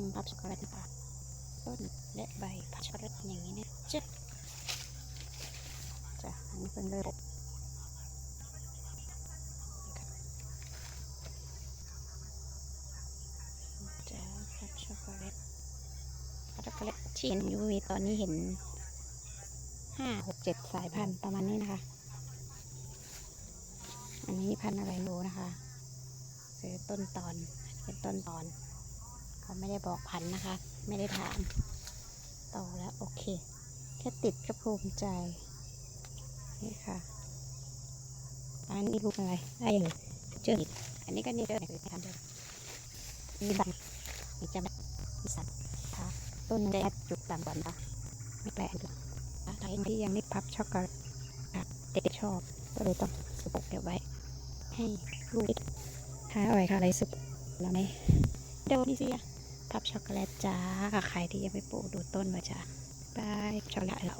มพับช็อกโกแลตนะคะต้นและใบพับช็อกโกแลตอย่างนี้เนี่ยจ้ะจ้ะอันนี้เพิ่งเริ่มจ้ะพับช็อกโกแลตพับช็อกโกแลตที่เห็นอยู่ตอนนี้เห็นห้าหกเจ็ดสายพันธุ์ประมาณนี้นะคะ อันนี้พันธุ์อะไรรู้นะคะ ซื้อต้นตอนเป็นต้นตอน เขาไม่ได้บอกพันนะคะ ไม่ได้ถามโตแล้วโอเค แค่ติดก็ภูมิใจ นี่ค่ะ อันนี้ลูกอะไรได้เลยเจออีกอันนี้ก็นี่เจอไหนคือทำเมีสันมีจำมีสันค่ะต้นจะจุดต่ำกว่านะไม่แปลกเลยใครที่ยังไม่พับช็อกโกแลตเด็กชอบก็เลยต้องสปุกเก็บไว้ ให้ลูกทานอร่อยค่ะอะไรสุกแล้วไหมโดนีเซีย กับช็อกโกแลตจ้าใครที่ยังไม่ปลูกดูต้นมาจ้าบายช็อกโกแลตเรา